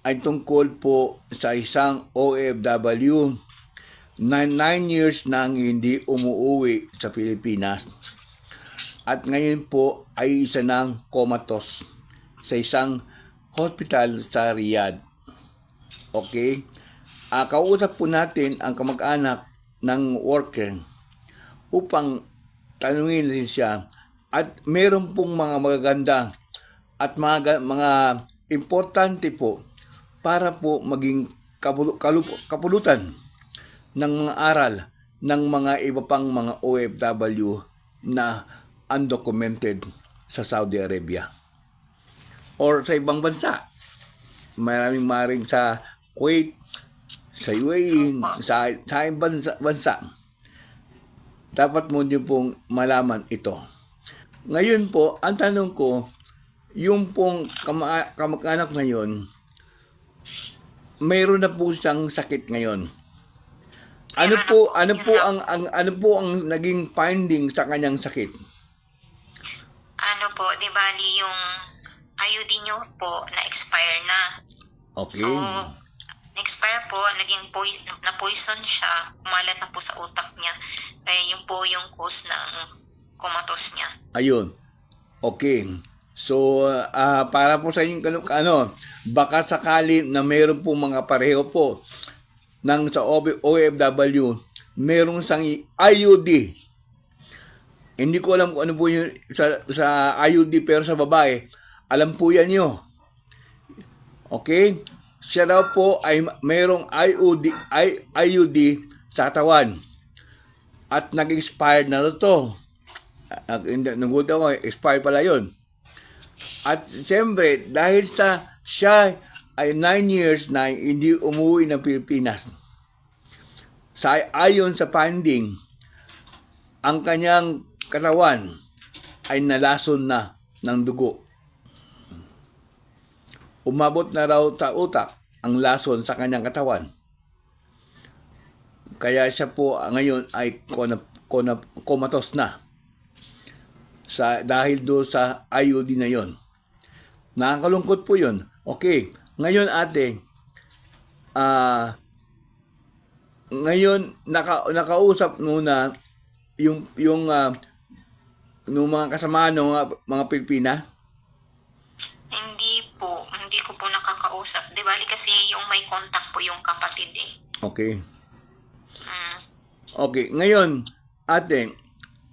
ay tungkol po sa isang OFW na 9 years nang hindi umuwi sa Pilipinas. At ngayon po ay isa ng comatose sa isang hospital sa Riyadh. Okay? Ah, kausap po natin ang kamag-anak ng worker upang tanungin rin siya at meron pong mga magaganda at mga, ga- mga importante po para po maging kapulutan ng mga aral ng mga iba pang mga OFW na undocumented sa Saudi Arabia or sa ibang bansa. Maraming maring sa Kuwait, sa UAE, sa, sa ibang bansa, bansa. Dapat mo niyo pong malaman ito. Ngayon po, ang tanong ko, yung pong kama- kamag-anak ngayon, mayroon na po siyang sakit ngayon. Ano na po, po, ano po ang, ang ano po ang naging finding sa kanyang sakit? Ano po, di bali yung IUD nyo po na-expire na. Okay. So, na-expire po, naging poi- na-poison siya, kumalat na po sa utak niya. Kaya yun po yung cause ng comatose niya. Ayun. Okay. So, ah, para po sa inyong ano, baka sakali na mayroon po mga pareho po ng sa OFW, mayroong sang IUD. Hindi ko alam kung ano po yung sa, sa IUD pero sa babae, alam po yan nyo. Okay? Siya daw po ay mayroong IUD, IUD sa katawan. At nag-expired na to. Nagulat ako, expired pala yun. At siyempre, dahil sa siya ay 9 years na hindi umuwi ng Pilipinas, sa ayon sa finding, ang kanyang katawan ay nalason na ng dugo. Umabot na raw sa utak ang lason sa kanyang katawan. Kaya siya po ngayon ay comatose na sa dahil do sa IUD na yon. Nakakalungkot po yon. Okay, ngayon ate, ah ngayon naka, nakausap muna yung yung ah, nung mga kasama ng mga, mga Pilipina. Hindi po, hindi ko po nakakausap. Di bali kasi yung may contact po yung kapatid eh. Okay. Mm. Okay, ngayon ate,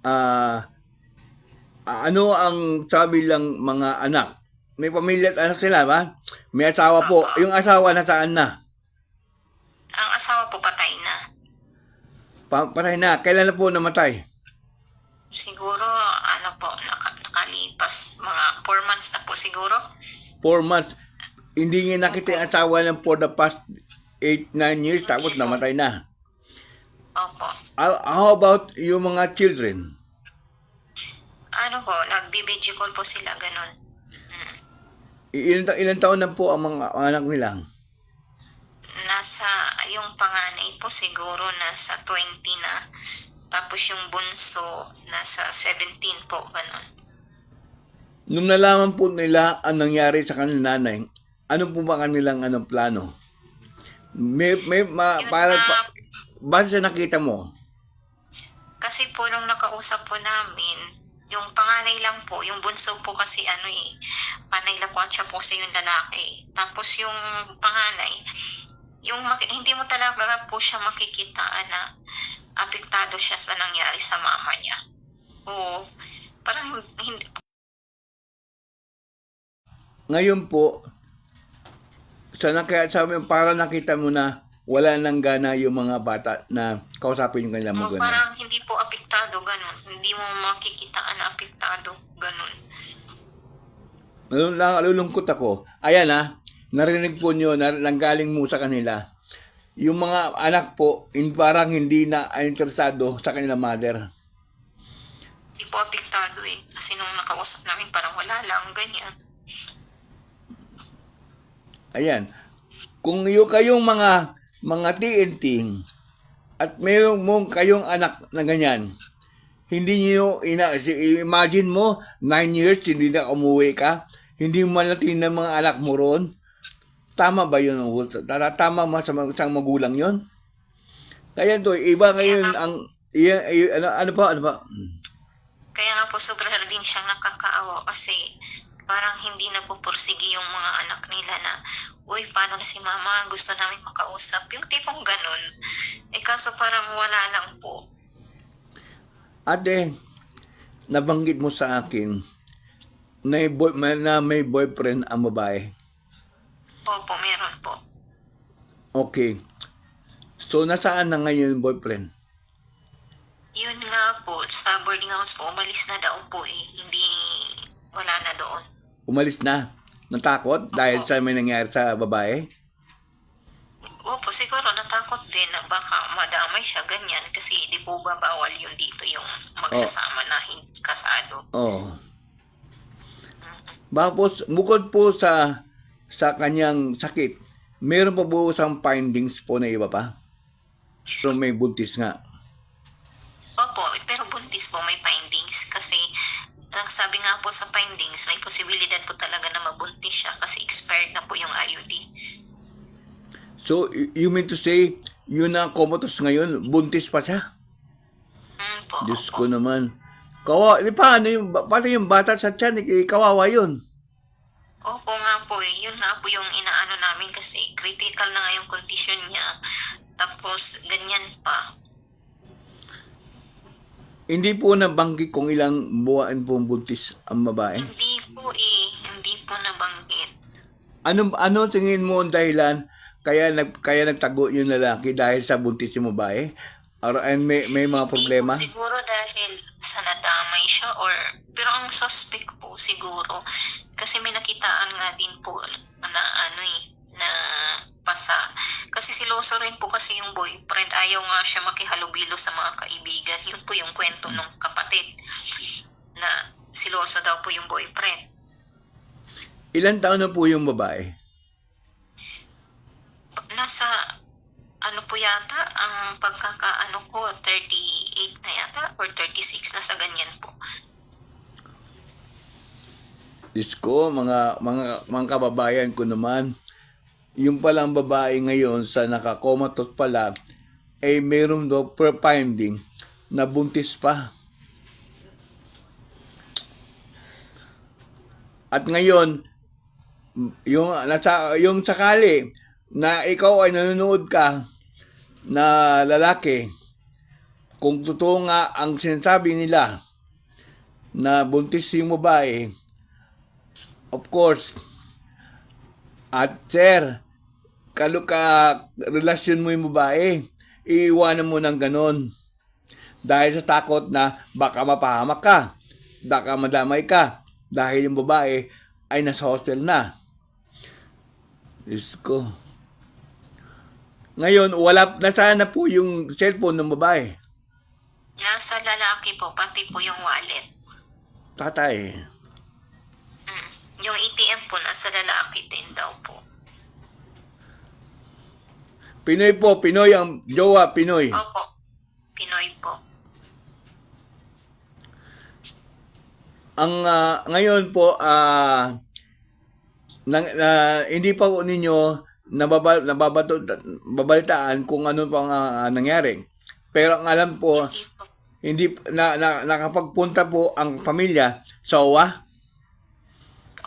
ah ano ang sabi lang mga anak? May pamilya anak sila ba? May asawa po. Yung asawa nasaan na? Ang asawa po patay na. Pa- patay na. Kailan na po namatay? Siguro, ano po, naka, nakalipas mga 4 months na po siguro. Four months. Hindi niya nakita yung asawa ng for the past 8, 9 years tapos namatay na. Opo. How, how about yung mga children? Ano po, nagbi-video call po sila, ganun. Ilan, ilan taon na po ang mga anak nila? Nasa, yung panganay po siguro nasa 20 na. Tapos yung bunso nasa 17 po, ganun. Nung nalaman po nila ang nangyari sa kanilang nanay, ano po ba kanilang anong plano? May, may, ma, Yun para, na- pa, base sa nakita mo, Kasi po nung nakausap po namin, yung panganay lang po, yung bunso po kasi ano eh, panay lakwatsa po sa yung lalaki. Tapos yung panganay, yung hindi mo talaga po siya makikita na apektado siya sa nangyari sa mama niya. Oo, parang hin- hindi, ngayon po, sa naka, sabi, para nakita mo na wala nang gana yung mga bata na kausapin yung kanilang mga parang hindi po apektado, ganun. Hindi mo makikita na apektado, ganun. Nalul- Nalulungkot ako. Ayan ha, narinig po nyo, na, nanggaling mo sa kanila. Yung mga anak po, in, parang hindi na interesado sa kanilang mother. Hindi po apektado eh. Kasi nung nakausap namin, parang wala lang, ganyan. Ayan. Kung yung kayong mga mga TNT at mayroong mong kayong anak na ganyan, hindi niyo ina imagine mo 9 years hindi na umuwi ka, hindi mo malatin ng mga anak mo roon. Tama ba yun? Tama ba sa isang magulang yon? Kaya to, iba ngayon ang, iya, ano, ano pa, ano pa? Kaya nga po sobra din siyang nakakaawa kasi parang hindi nagpupursige yung mga anak nila na, uy, paano na si mama, gusto namin makausap. Yung tipong ganun. Eh kaso parang wala lang po. Ate, nabanggit mo sa akin na, may boy, na may boyfriend ang babae. Opo, meron po. Okay. So, nasaan na ngayon yung boyfriend? Yun nga po, sa boarding house po, umalis na daw po eh. Hindi, wala na doon. Umalis na. Natakot dahil sa may nangyari sa babae? Opo, siguro natakot din na baka madamay siya ganyan kasi di po ba bawal yun dito yung magsasama na hindi kasado. Oo. Tapos, bukod po sa sa kanyang sakit, meron pa po isang findings po na iba pa? So, may buntis nga. Opo, pero buntis po may findings ang sabi nga po sa findings, may posibilidad po talaga na mabuntis siya kasi expired na po yung IUD. So, you mean to say, yun na comatose ngayon, buntis pa siya? Hmm po, Diyos opo. ko naman. Kawa, di paano yung, ba- paano yung bata sa tiyan, eh, kawawa yun. Opo nga po eh. Yun nga po yung inaano namin kasi critical na nga yung condition niya. Tapos ganyan pa. Hindi po nabanggit kung ilang buwan po buntis ang babae. Hindi po eh. Hindi po nabanggit. Ano ano tingin mo ang dahilan kaya nag kaya nagtago yung lalaki dahil sa buntis yung babae? Or and may may mga problema? Hindi po siguro dahil sa nadamay siya or pero ang suspect po siguro kasi may nakitaan nga din po na ano eh na pasa. Kasi siloso rin po kasi yung boyfriend. Ayaw nga siya makihalubilo sa mga kaibigan. Yun po yung kwento ng kapatid na siloso daw po yung boyfriend. Ilan taon na po yung babae? Nasa ano po yata ang pagkakaano ko 38 na yata or 36 nasa ganyan po. Diyos ko, mga, mga, mga kababayan ko naman, yung palang babae ngayon sa nakakomatos pala, ay meron daw finding na buntis pa. At ngayon, yung, nasa, yung sakali na ikaw ay nanonood ka na lalaki, kung totoo nga ang sinasabi nila na buntis yung babae, Of course. At sir, kalo ka relasyon mo yung babae, iiwanan mo ng ganon. Dahil sa takot na baka mapahamak ka, baka madamay ka, dahil yung babae ay nasa hospital na. Diyos ko. Ngayon, wala, nasaan na po yung cellphone ng babae? Nasa lalaki po, pati po yung wallet. Tatay. Mm. Yung ATM po, nasa lalaki din daw po. Pinoy po, Pinoy ang jowa, Pinoy. Opo, Pinoy po. ang ah, ngayon po ah nang, ah, hindi pa po ninyo nababal nababato babalitaan kung ano pang ah, nangyari. Pero ang alam po Hindi po. hindi na, na nakapagpunta po ang pamilya sa OWA.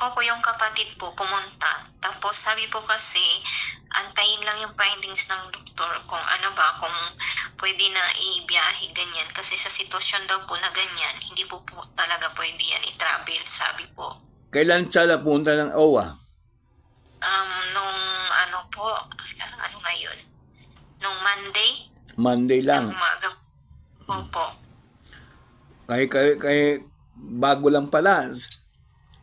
Opo, yung kapatid po pumunta. Tapos sabi po kasi, antayin lang yung findings ng doktor kung ano ba, kung pwede na ibiyahe ganyan. Kasi sa sitwasyon daw po na ganyan, hindi po po talaga pwede yan i-travel, sabi po. Kailan siya napunta ng OWA? Um, nung ano po, ano ngayon? Nung Monday, Monday ng lang. umaga. Opo. Kay, kay, kay bago lang pala.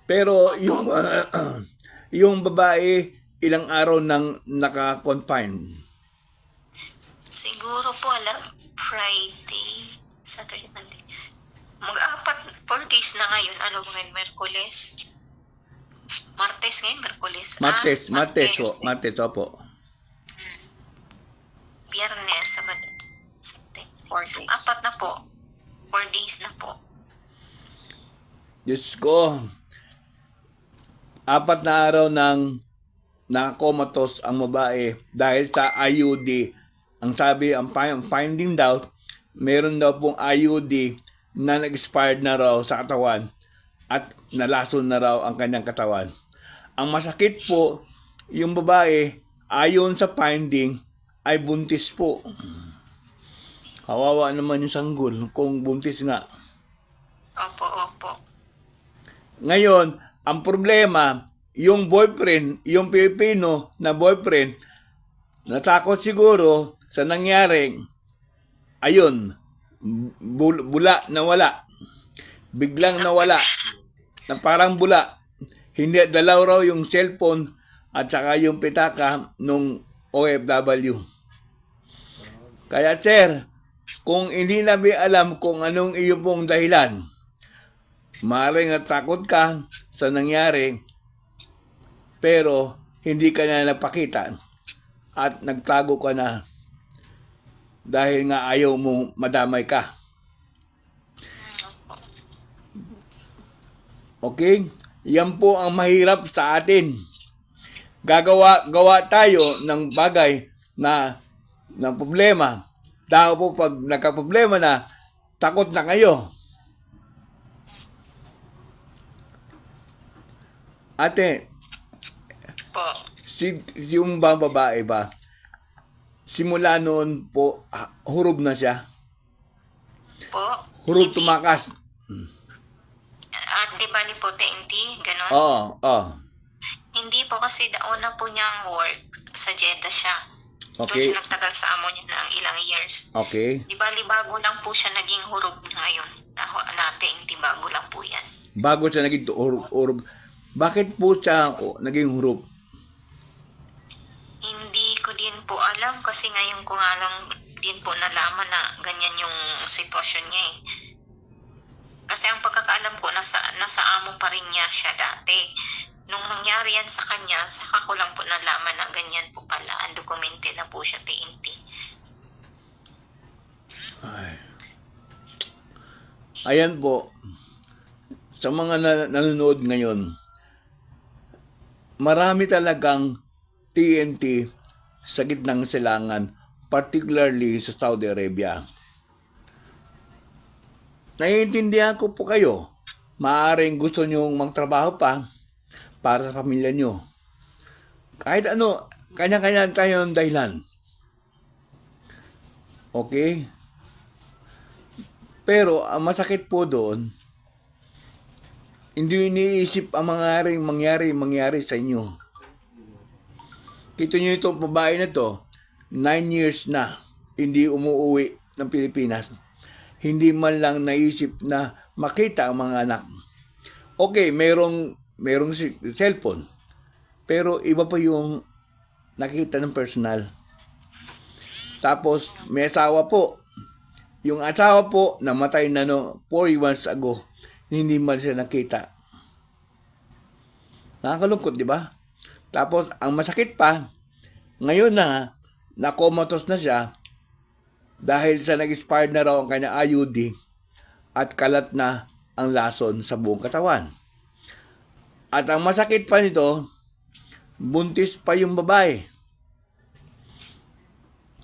Pero yung ah, yung babae ilang araw nang naka-confine. Siguro po, alam, Friday, Saturday, Monday. Mag-apat, four days na ngayon. Ano ba ngayon, Merkules? Martes ngayon, Merkules. Martes, Ah, Martes, po, Martes, opo. Biyernes, Sabado, Sunday. Four days. Apat na po. Four days na po. Diyos ko, apat na araw ng nakakomatos ang babae dahil sa IUD. Ang sabi, ang fi- ang finding daw, meron daw pong IUD na nag-expired na raw sa katawan at nalason na raw ang kanyang katawan. Ang masakit po, yung babae, ayon sa finding, ay buntis po. Kawawa naman yung sanggol kung buntis nga. Opo, opo. Ngayon, ang problema, yung boyfriend, yung Pilipino na boyfriend, natakot siguro sa nangyari, ayun, bul- bula, nawala. Biglang nawala. Na parang bula. Hindi dalaw raw yung cellphone at saka yung pitaka nung OFW. Kaya sir, kung hindi namin alam kung anong iyong pong dahilan, Maaaring natakot ka sa nangyari, pero hindi ka na napakita at nagtago ka na dahil nga ayaw mong madamay ka. Okay? Yan po ang mahirap sa atin. Gagawa gawa tayo ng bagay na ng problema. Dahil po pag nagka-problema na, takot na kayo. Ate, Po. si yung ba babae ba, simula noon po, hurub na siya. Po. Hurub Hindi- tumakas. At di ba ni po TNT? Ganon? Oo, oo. Hindi po kasi nauna po niyang work sa Jeddah siya. Doon Okay, siya nagtagal sa amo niya ng ilang years. okay. Di ba bago lang po siya naging hurog ngayon? Na, na TNT bago lang po yan. Bago siya naging hurub, hurub. Bakit po siya oh, naging hurub? Hindi ko din po alam kasi ngayon ko nga lang din po nalaman na ganyan yung sitwasyon niya eh. Kasi ang pagkakaalam ko, nasa, nasa amo pa rin niya siya dati. Nung nangyari yan sa kanya, saka ko lang po nalaman na ganyan po pala. Undocumented na po siya TNT. Ay. Ayan po. Sa mga na- nanonood ngayon, marami talagang TNT sa gitnang silangan, particularly sa Saudi Arabia. Naiintindihan ko po kayo. Maaring gusto nyong magtrabaho pa para sa pamilya nyo. Kahit ano, kanya-kanya tayong dahilan. Okay? Pero ang masakit po doon, hindi iniisip ang mga ring mangyari, mangyari sa inyo. Kita nyo itong babae na to, nine years na, hindi umuwi ng Pilipinas. Hindi man lang naisip na makita ang mga anak. Okay, merong, merong cellphone. Pero iba pa yung nakita ng personal. Tapos, may asawa po. Yung asawa po, namatay na no, 4 months ago. Hindi man siya nakita. Nakakalungkot, di ba? Tapos, ang masakit pa, ngayon na, nakomatos na siya dahil sa nag-expired na raw ang kanya IUD at kalat na ang lason sa buong katawan. At ang masakit pa nito, buntis pa yung babae.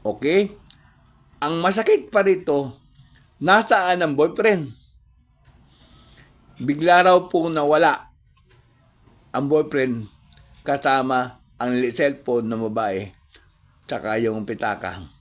Okay? Ang masakit pa rito, nasaan ang boyfriend? Bigla raw po nawala ang boyfriend kasama ang cellphone ng babae tsaka yung pitaka.